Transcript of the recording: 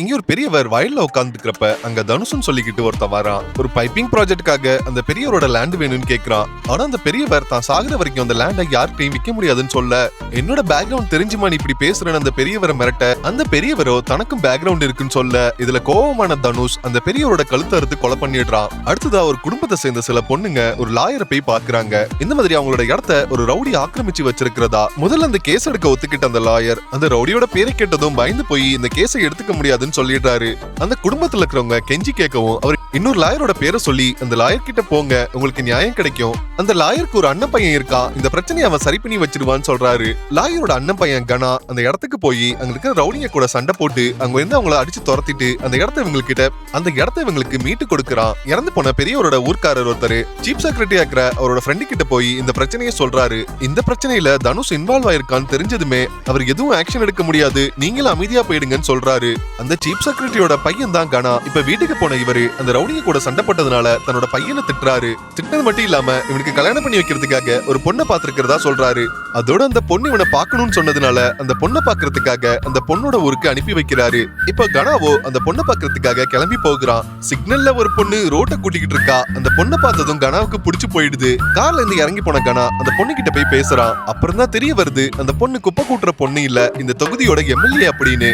இங்க ஒரு பெரியவர் வயல்ல உட்காந்துக்கிறப்ப அங்க தனுஷன் சொல்லிக்கிட்டு ஒருத்த வரான். ஒரு பைப்பிங் ப்ராஜெக்ட்காக அந்த பெரியவரோட லேண்ட் வேணும்னு கேக்குறான். ஆனா அந்த பெரியவர் தான் சாகுற வரைக்கும் அந்த லேண்டை யார்கிட்டயும் விற்க முடியாதுன்னு சொல்ல என்னோட பேக்ரவுண்ட் தெரிஞ்சுமா நீ இப்படி பேசுறேன்னு அந்த பெரியவரை மிரட்ட அந்த பெரியவரோ தனக்கும் பேக்ரவுண்ட் இருக்குன்னு சொல்ல இதுல கோவமான தனுஷ் அந்த பெரியவரோட கழுத்தை அறுத்து கொலை பண்ணிடுறான். அடுத்ததா ஒரு குடும்பத்தை சேர்ந்த சில பொண்ணுங்க ஒரு லாயரை போய் பாக்குறாங்க. இந்த மாதிரி அவங்களோட இடத்த ஒரு ரவுடி ஆக்கிரமிச்சு வச்சிருக்கிறதா? முதல்ல அந்த கேஸ் எடுக்க ஒத்துக்கிட்ட அந்த லாயர் அந்த ரவுடியோட பேரை கேட்டதும் பயந்து போய் இந்த கேஸை எடுத்துக்க முடியாதுன்னு சொல்லிடுறாரு. அந்த குடும்பத்துல இருக்கிறவங்க கெஞ்சி கேட்கவும் அவர் இன்னொரு லாயரோட பேரை சொல்லி அந்த லாயர் கிட்ட போங்க உங்களுக்கு நியாயம் கிடைக்கும். அந்த லாயருக்கு ஒரு அண்ணன் பையன் இருக்கான். இந்த பிரச்சனையை அவன் சரி பண்ணி வச்சிருவான்னு சொல்றாரு. லாயரோட அண்ணன் பையன் கனா அந்த இடத்துக்கு போய் அங்க இருக்கிற ரவுடிங்க கூட சண்டை போட்டு அங்க இருந்து அவங்கள அடிச்சு துரத்திட்டு அந்த இடத்த இவங்க கிட்ட அந்த இடத்த இவங்களுக்கு மீட்டு கொடுக்கறான். இறந்து போன பெரியவரோட ஊர்க்காரர் ஒருத்தர் சீப் செக்ரட்டரியா இருக்கிற அவரோட ஃப்ரெண்டு கிட்ட போய் இந்த பிரச்சனையை சொல்றாரு. இந்த பிரச்சனையில தனுஷ் இன்வால்வ் ஆயிருக்கான்னு தெரிஞ்சதுமே அவர் எதுவும் ஆக்ஷன் எடுக்க முடியாது. நீங்களும் அமைதியா போயிடுங்கன்னு சொல்றாரு. அந்த சீப் செக்ரட்டரியோட பையன் தான் கனா. இப்ப வீட்டுக்கு போன இவரு அந்த ரவுடிங்க கூட சண்டை போட்டதுனால தன்னோட பையனை திட்டுறாரு. திட்டது மட்டும் இல்லாம இவனுக்கு கல்யாணம் பண்ணி வைக்கிறதுக்காக ஒரு பொண்ணை பாத்துருக்கிறதா சொல்றாரு. அதோட அந்த பொண்ணு இவனை பார்க்கணும்னு சொன்னதுனால அந்த பொண்ணை பாக்குறதுக்காக அந்த பொண்ணோட ஊருக்கு அனுப்பி வைக்கிறாரு. இப்ப கனாவோ அந்த பொண்ணை பாக்குறதுக்காக கிளம்பி போகிறான். சிக்னல்ல ஒரு பொண்ணு ரோட்டை கூட்டிக்கிட்டு இருக்கா. அந்த பொண்ணை பார்த்ததும் கனாவுக்கு பிடிச்சு போயிடுது. கார்ல இருந்து இறங்கி போன கனா அந்த பொண்ணு கிட்ட போய் பேசுறான். அப்புறம் தான் தெரிய வருது அந்த பொண்ணு குப்பை கூட்டுற பொண்ணு இல்ல இந்த தொகுதியோட எம்எல்ஏ அப்படின்னு.